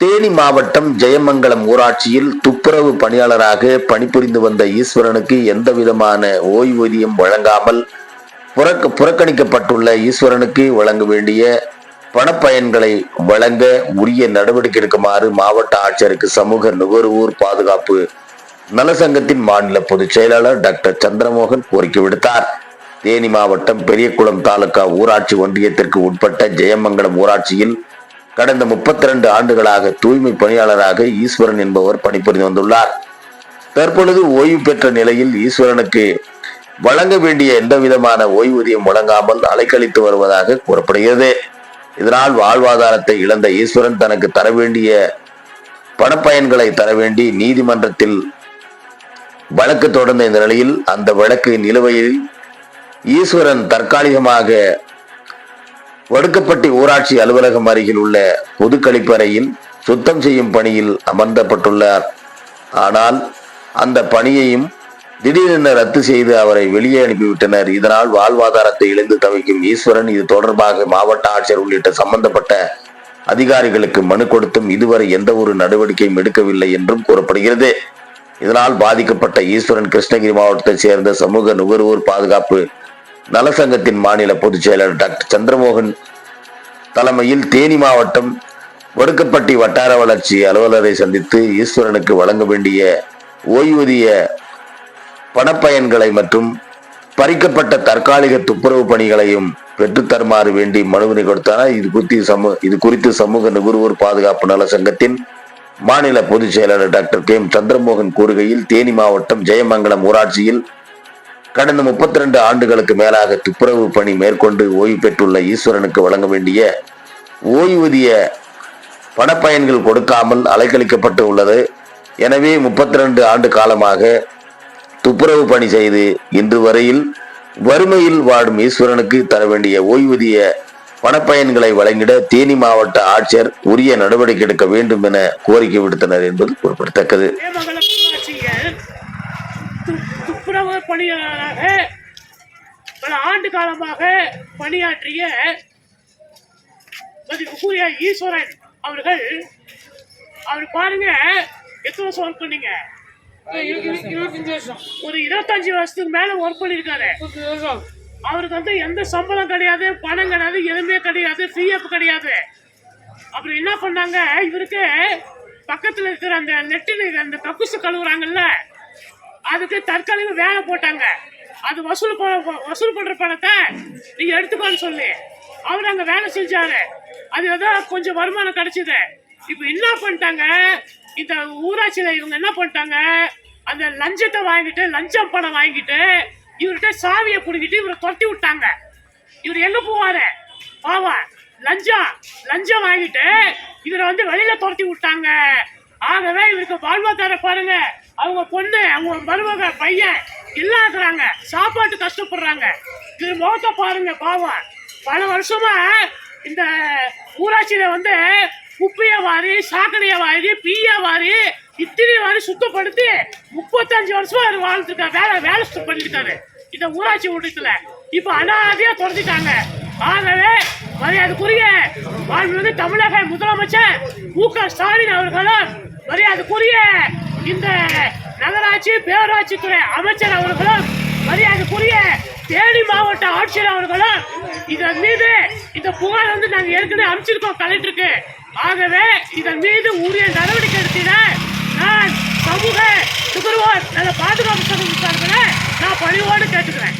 தேனி மாவட்டம் ஜெயமங்கலம் ஊராட்சியில் துப்புரவு பணியாளராக பணிபுரிந்து வந்த ஈஸ்வரனுக்கு எந்த விதமான ஓய்வூதியம் வழங்காமல் புறக்க புறக்கணிக்கப்பட்டுள்ள ஈஸ்வரனுக்கு வழங்க வேண்டிய பணப்பயன்களை வழங்க உரிய நடவடிக்கை எடுக்குமாறு மாவட்ட ஆட்சியருக்கு சமூக நுகர்வோர் பாதுகாப்பு நலசங்கத்தின் மாநில பொதுச் செயலாளர் டாக்டர் சந்திரமோகன் கோரிக்கை விடுத்தார். தேனி மாவட்டம் பெரியகுளம் தாலுகா ஊராட்சி ஒன்றியத்திற்கு உட்பட்ட ஜெயமங்கலம் ஊராட்சியில் கடந்த 32 ஆண்டுகளாக தூய்மை பணியாளராக ஈஸ்வரன் என்பவர் பணிபுரிந்து வந்துள்ளார். தற்பொழுது ஓய்வு பெற்ற நிலையில் ஈஸ்வரனுக்கு வழங்க வேண்டிய எந்த விதமான ஓய்வூதியம் வழங்காமல் அலைக்கழித்து வருவதாக கூறப்படுகிறது. இதனால் வாழ்வாதாரத்தை இழந்த ஈஸ்வரன் தனக்கு தர வேண்டிய பணப்பயன்களை தர வேண்டி நீதிமன்றத்தில் வழக்கு தொடர்ந்த இந்த நிலையில் அந்த வழக்கு நிலுவையில் ஈஸ்வரன் தற்காலிகமாக வடுக்கப்பட்டி ஊராட்சி அலுவலகம் அருகில் உள்ள பொது கழிப்பறையில் சுத்தம் செய்யும் பணியில் அமர்ந்தப்பட்டுள்ளார். ஆனால் அந்த பணியையும் திடீரென ரத்து செய்து அவரை வெளியே அனுப்பிவிட்டனர். இதனால் வாழ்வாதாரத்தை இழந்து தவிக்கும் ஈஸ்வரன் இது தொடர்பாக மாவட்ட ஆட்சியர் உள்ளிட்ட சம்பந்தப்பட்ட அதிகாரிகளுக்கு மனு கொடுத்தும் இதுவரை எந்த ஒரு நடவடிக்கையும் எடுக்கவில்லை என்றும் கூறப்படுகிறது. இதனால் பாதிக்கப்பட்ட ஈஸ்வரன் கிருஷ்ணகிரி மாவட்டத்தைச் சேர்ந்த சமூக நுகர்வோர் பாதுகாப்பு நலசங்கத்தின் மாநில பொதுச் செயலர் டாக்டர் சந்திரமோகன் தலைமையில் தேனி மாவட்டம் வடுக்கப்பட்டி வட்டார வளர்ச்சி அலுவலரை சந்தித்து ஈஸ்வரனுக்கு வழங்க வேண்டிய ஓய்வூதிய பணப்பயன்களை மற்றும் பறிக்கப்பட்ட தற்காலிக துப்புரவு பணிகளையும் பெற்றுத்தருமாறு வேண்டி மனுவினை கொடுத்தனர். இது குறித்து சமூக இது குறித்து சமூக நுகர்வோர் பாதுகாப்பு நல சங்கத்தின் மாநில பொதுச் செயலாளர் டாக்டர் கே எம் சந்திரமோகன் கூறுகையில் தேனி மாவட்டம் ஜெயமங்கலம் ஊராட்சியில் கடந்த 32 ஆண்டுகளுக்கு மேலாக துப்புரவு பணி மேற்கொண்டு ஓய்வு பெற்றுள்ள ஈஸ்வரனுக்கு வழங்க வேண்டிய ஓய்வூதிய பணப்பயன்கள் கொடுக்காமல் அலைக்கழிக்கப்பட்டு உள்ளது. எனவே 32 ஆண்டு காலமாக துப்புரவு பணி செய்து இன்று வரையில் வறுமையில் வாடும் ஈஸ்வரனுக்கு தர வேண்டிய ஓய்வூதிய பணப்பயன்களை வழங்கிட தேனி மாவட்ட ஆட்சியர் உரிய நடவடிக்கை எடுக்க வேண்டும் என கோரிக்கை விடுத்தனர் என்பது குறிப்பிடத்தக்கது. துப்புரவு பணியாளராக பல ஆண்டு காலமாக பணியாற்றிய மதிப்புக்குரிய ஈஸ்வரன் அவர்கள் அவர் பாருங்க எத்தனை வருஷம் ஒர்க் பண்ணீங்க? இருபத்தஞ்சு வருஷம். ஒரு இருபத்தஞ்சு வருஷத்துக்கு மேல ஒர்க் வருஷம். அவருக்கு வந்து எந்த சம்பளம் கிடையாது பணம் கிடையாது எதுவுமே கிடையாது பிஎஃப் கிடையாது. அப்புறம் என்ன பண்ணாங்க? இவருக்கு பக்கத்தில் இருக்கிற அந்த நெட்டில் அந்த கக்குசு கழுவுறாங்கல்ல அதுக்கு தற்காலிக வேலை போட்டாங்க. அது வசூல் வசூல் பண்ணுற பணத்தை நீங்கள் எடுத்துக்கோன்னு சொல்லி அவர் அங்கே வேலை செஞ்சாரு. அது ஏதோ கொஞ்சம் வருமானம் கிடச்சிது. இப்போ என்ன பண்ணிட்டாங்க? இந்த ஊராட்சியில் இவங்க என்ன பண்ணிட்டாங்க? அந்த லஞ்சத்தை வாங்கிட்டு லஞ்சம் பணம் வாங்கிட்டு இவர்கிட்ட சாவியை பிடிக்கிட்டு இவரை துரத்தி விட்டாங்க. இவர் எங்க போவாரு? பாவம் லஞ்சம் லஞ்சம் வாங்கிட்டு இவரை வந்து வெளியில துரத்தி விட்டாங்க. ஆகவே இவருக்கு வாழ்வாதார பாருங்க. அவங்க பொண்ணு அவங்க மருமக பையன் இல்லாதுறாங்க சாப்பாட்டு கஷ்டப்படுறாங்க. இவர் முகத்தை பாருங்க பாவம் பல வருஷமா இந்த ஊராட்சியில வந்து குப்பையை வாரி சாக்கடையை வாரி பீய வாரி இத்தனை வரை சுத்தப்படுத்தி முப்பத்தஞ்சு வருஷமா அவர் வாழ்ந்துருக்காரு. வேலை வேலை சுத்தம் பண்ணிருக்காரு இந்த ஊராட்சி ஒன்றியத்துல. இப்ப அனாதையா தொடர்ந்துட்டாங்க ஆகவே மரியாதைக்குரிய வாழ்வது தமிழக முதலமைச்சர் மு க ஸ்டாலின் அவர்களும் மரியாதைக்குரிய இந்த நகராட்சி பேராட்சி துறை அமைச்சர் அவர்களும் மரியாதைக்குரிய தேனி மாவட்ட ஆட்சியர் அவர்களும் இதன் மீது இந்த புகார் வந்து நாங்கள் ஏற்கனவே அனுப்பிச்சிருக்கோம் கலெக்டருக்கு. ஆகவே இதன் மீது உரிய நடவடிக்கை எடுத்தினா நான் சமூக நுகர்வோர் நல்ல பாதுகாப்பு சங்கம் நான் பணிவோடு கேட்டுக்கிறேன்.